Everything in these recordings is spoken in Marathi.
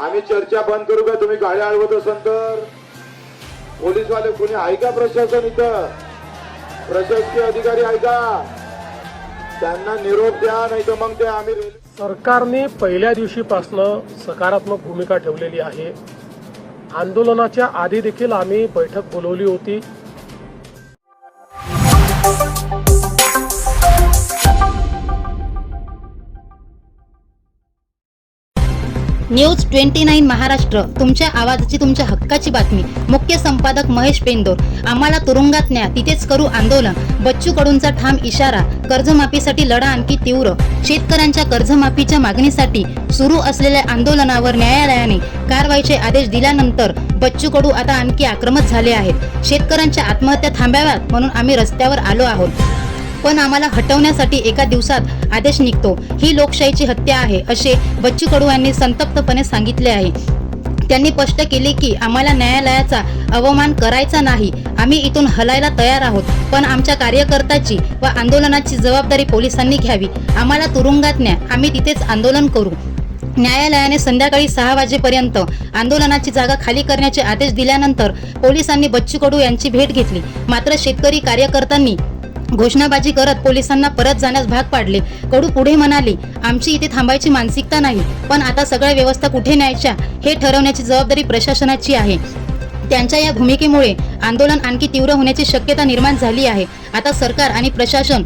आम्ही चर्चा बंद करू का? तुम्ही गाड्या अडवत असाल तर. पोलीसवाले कोणी ऐका प्रशासन इथं. प्रशासकीय अधिकारी ऐका. त्यांना निरोप द्या नाही तर मग ते आम्ही सरकारने पहिल्या दिवशीपासनं सकारात्मक भूमिका ठेवलेली आहे. आंदोलनाच्या आधी देखील आम्ही बैठक बोलवली होती. न्यूज ट्वेंटी नाईन महाराष्ट्र तुमच्या आवाजाची तुमच्या हक्काची बातमी. मुख्य संपादक महेश पेंदोर आम्हाला तुरुंगात न्या तिथेच करू आंदोलन. बच्चू कडूंचा ठाम इशारा कर्जमाफीसाठी लढा आणखी तीव्र. शेतकऱ्यांच्या कर्जमाफीच्या मागणीसाठी सुरू असलेल्या आंदोलनावर न्यायालयाने कारवाईचे आदेश दिल्यानंतर बच्चू कडू आता आणखी आक्रमक झाले आहेत. शेतकऱ्यांच्या आत्महत्या थांबाव्यात म्हणून आम्ही रस्त्यावर आलो आहोत. पण आम्हाला हटवण्यासाठी एका दिवसात आदेश निघतो. ही लोकशाहीची हत्या आहे असे बच्चू कडू यांनी संतप्तपणे सांगितले आहे. त्यांनी स्पष्ट केले की आम्हाला न्यायालयाचा अवमान करायचा नाही. आम्ही इथून हलायला तयार आहोत पण आमच्या कार्यकर्त्याची व आंदोलनाची जबाबदारी पोलिसांनी घ्यावी. आम्हाला तुरुंगात न्या आम्ही तिथेच आंदोलन करू. न्यायालयाने संध्याकाळी सहा वाजेपर्यंत आंदोलनाची जागा खाली करण्याचे आदेश दिल्यानंतर पोलिसांनी बच्चू कडू यांची भेट घेतली. मात्र शेतकरी कार्यकर्त्यांनी घोषणाबाजी करत पोलिसांना परत जाण्यास भाग पाडले. कडू पुढे म्हणाले आमची इथे थांबायची मानसिकता नाही पण आता सगळ्या व्यवस्था कुठे न्यायच्या हे ठरवण्याची जबाबदारी प्रशासनाची आहे. त्यांच्या या भूमिकेमुळे आंदोलन आणखी तीव्र होण्याची शक्यता निर्माण झाली आहे. आता सरकार आणि प्रशासन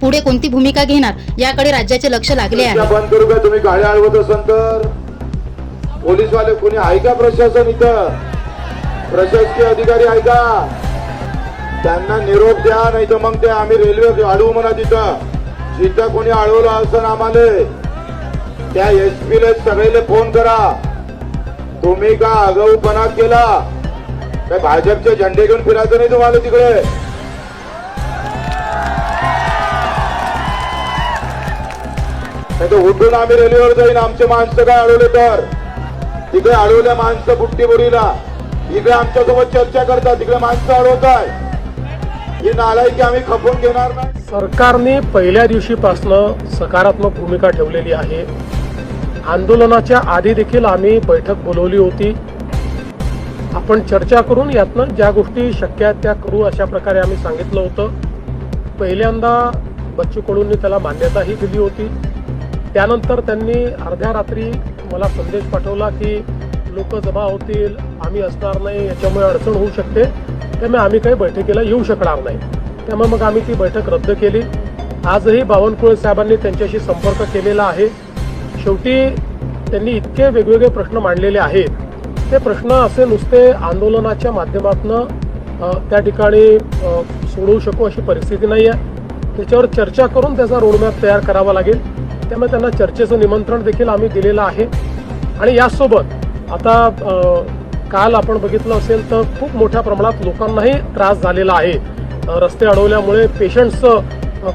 पुढे कोणती भूमिका घेणार याकडे राज्याचे लक्ष लागले आहे. बंद करू का तुम्ही गाड्या अडवत असाल तर? पोलीसवाले कोणी आहे का प्रशासन इथं? प्रशासकीय अधिकारी आहे का? त्यांना निरोप द्या नाही तर मग ते आम्ही रेल्वे अडवू म्हणा तिथं. जिथं कोणी अडवलं असं आम्हाला. त्या एस पी ले सगळेले फोन करा. तुम्ही का आगाऊपणा केला? काय भाजपचे झेंडे घेऊन फिरायचं नाही तुम्हाला तिकडे? नाही तर उठून आम्ही रेल्वेवर जाईन. आमचे माणसं काय अडवले तर? तिकडे अडवल्या माणसं बुट्टी बोरीला इकडे आमच्यासोबत चर्चा करतात. तिकडे माणसं अडवताय ही नालायकी आम्ही खपून घेणार नाही? सरकारने पहिल्या दिवशीपासनं सकारात्मक भूमिका ठेवलेली आहे. आंदोलनाच्या आधी देखील आम्ही बैठक बोलवली होती. आपण चर्चा करून यातनं ज्या गोष्टी शक्य आहेत त्या करू अशा प्रकारे आम्ही सांगितलं होतं. पहिल्यांदा बच्चू कडूंनी त्याला मान्यताही दिली होती. त्यानंतर त्यांनी अर्ध्या रात्री मला संदेश पाठवला की लोक जमा होतील आम्ही असणार नाही याच्यामुळे अडचण होऊ शकते. त्यामुळे आम्ही काही बैठकीला येऊ शकणार नाही. त्यामुळे मग आम्ही ती बैठक रद्द केली. आजही बावनकुळे साहेबांनी त्यांच्याशी संपर्क केलेला आहे. शेवटी त्यांनी इतके वेगवेगळे प्रश्न मांडलेले आहेत. ते प्रश्न असे नुसते आंदोलनाच्या माध्यमातून त्या ठिकाणी सोडवू शकू अशी परिस्थिती नाही आहे त्याच्यावर चर्चा करून त्याचा रोडमॅप तयार करावा लागेल. त्यामुळे त्यांना चर्चेचं निमंत्रण देखील आम्ही दिलेलं आहे. आणि यासोबत आता काल आपण बघितलं असेल तर खूप मोठ्या प्रमाणात लोकांनाही त्रास झालेला आहे. रस्ते अडवल्यामुळे पेशंट्सचं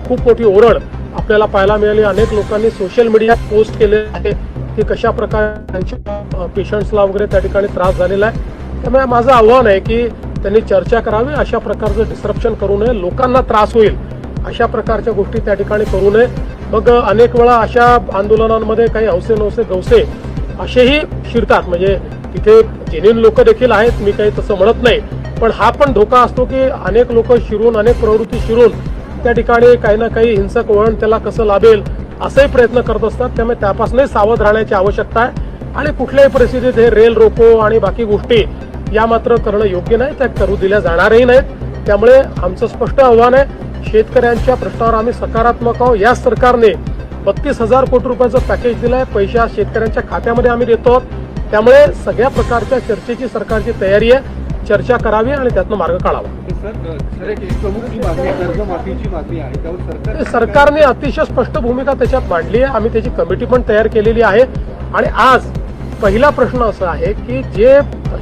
खूप मोठी ओरड आपल्याला पाहायला मिळाली. अनेक लोकांनी सोशल मीडियात पोस्ट केले आहे की कशा प्रकारे त्यांच्या पेशंट्सला वगैरे त्या ठिकाणी त्रास झालेला आहे. त्यामुळे माझं आव्हान आहे की त्यांनी चर्चा करावी अशा प्रकारचं डिस्ट्रप्शन करू नये लोकांना त्रास होईल अशा प्रकारच्या गोष्टी त्या ठिकाणी करू नये. मग अनेक वेळा अशा आंदोलनांमध्ये काही हौसे नवसे गवसे असेही शिरतात. म्हणजे तिथे जेन्युन लोक देखील आहेत मी काही तसं म्हणत नाही. पण हा पण धोका असतो की अनेक लोक शिरून अनेक प्रवृत्ती शिरून त्या ठिकाणी काही ना काही हिंसक वळण त्याला कसं लाभेल असेही प्रयत्न करत असतात. त्यामुळे त्यापासूनही सावध राहण्याची आवश्यकता आहे. आणि कुठल्याही परिस्थितीत हे रेल रोको आणि बाकी गोष्टी या मात्र करणं योग्य नाही त्या करू दिल्या जाणारही नाहीत. त्यामुळे आमचं स्पष्ट आव्हान आहे शेतकऱ्यांच्या प्रश्नावर आम्ही सकारात्मक आहोत. या सरकारने बत्तीस हजार कोटी रुपयाचं पॅकेज दिलं आहे पैसे शेतकऱ्यांच्या खात्यामध्ये आम्ही देतो आहोत. त्यामुळे सगळ्या प्रकारच्या चर्चेची सरकारची तयारी आहे. चर्चा करावी आणि त्यातनं मार्ग काढावा. आहे, आहे. सरकारने अतिशय स्पष्ट भूमिका त्याच्यात मांडली आहे. आम्ही त्याची कमिटी पण तयार केलेली आहे. आणि आज पहिला प्रश्न असा आहे की जे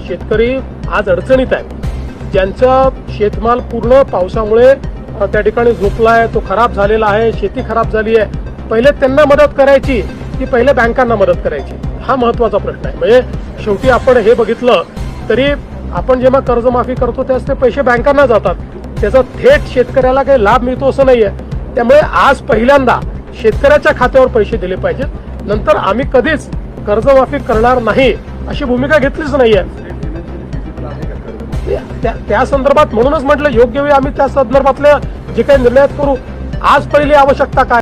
शेतकरी आज अडचणीत आहेत ज्यांचा शेतमाल पूर्ण पावसामुळे त्या ठिकाणी झोपलाय तो खराब झालेला आहे शेती खराब झाली आहे पहिले त्यांना मदत करायची की पहिले बँकांना मदत करायची? हा महत्त्वाचा प्रश्न आहे. म्हणजे शेवटी आपण हे बघितलं तरी आपण जेव्हा कर्जमाफी करतो त्याच ते पैसे बँकांना जातात. त्याचा थेट शेतकऱ्याला काही लाभ मिळतो असं नाहीये. त्यामुळे आज पहिल्यांदा शेतकऱ्याच्या खात्यावर पैसे दिले पाहिजेत. नंतर आम्ही कधीच कर्जमाफी करणार नाही अशी भूमिका घेतलीच नाहीये. त्या- त्या संदर्भात म्हणूनच म्हटलं योग्य वेळी आम्ही त्या संदर्भातल्या जे काही निर्णयात करू. आज पहिली आवश्यकता काय?